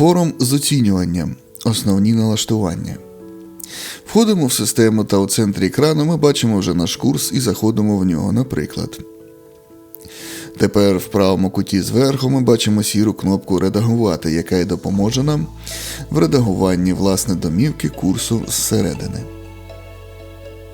Форум з оцінюванням. Основні налаштування. Входимо в систему та у центрі екрану ми бачимо вже наш курс і заходимо в нього, наприклад. Тепер в правому куті зверху ми бачимо сіру кнопку Редагувати, яка й допоможе нам в редагуванні власне домівки курсу зсередини.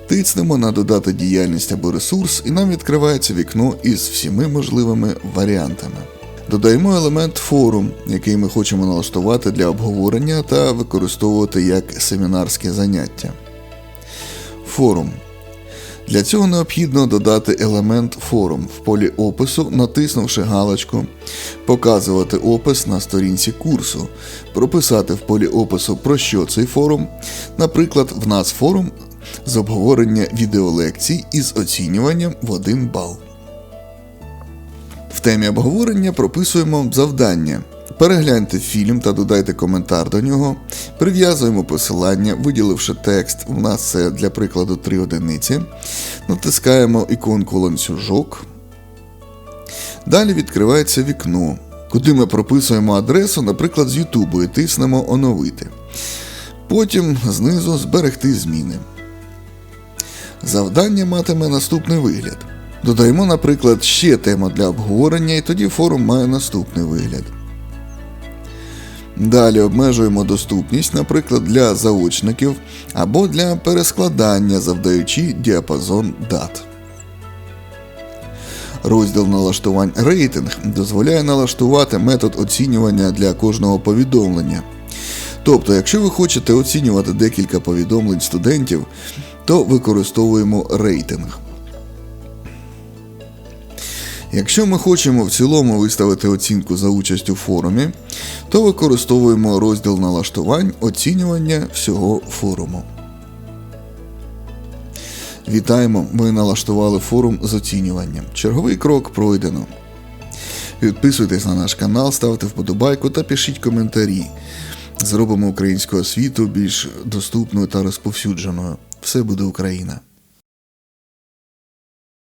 Тицнемо на Додати діяльність або ресурс, і нам відкривається вікно із всіми можливими варіантами. Додаємо елемент форум, який ми хочемо налаштувати для обговорення та використовувати як семінарське заняття. Форум. Для цього необхідно додати елемент форум в полі опису, натиснувши галочку Показувати опис на сторінці курсу, прописати в полі опису про що цей форум, наприклад, в нас форум з обговорення відеолекцій із оцінюванням в 1 бал. Темі обговорення прописуємо завдання. Перегляньте фільм та додайте коментар до нього. Прив'язуємо посилання, виділивши текст. У нас це для прикладу 3 одиниці. Натискаємо іконку ланцюжок. Далі відкривається вікно, куди ми прописуємо адресу, наприклад, з Ютубу і тиснемо Оновити. Потім знизу зберегти зміни. Завдання матиме наступний вигляд. Додаємо, наприклад, ще тему для обговорення, і тоді форум має наступний вигляд. Далі обмежуємо доступність, наприклад, для заочників або для перескладання, завдаючи діапазон дат. Розділ налаштувань рейтинг дозволяє налаштувати метод оцінювання для кожного повідомлення. Тобто, якщо ви хочете оцінювати декілька повідомлень студентів, то використовуємо рейтинг. Якщо ми хочемо в цілому виставити оцінку за участь у форумі, то використовуємо розділ налаштувань оцінювання всього форуму. Вітаємо! Ви налаштували форум з оцінюванням. Черговий крок пройдено. Підписуйтесь на наш канал, ставте вподобайку та пишіть коментарі. Зробимо українську освіту більш доступною та розповсюдженою. Все буде Україна!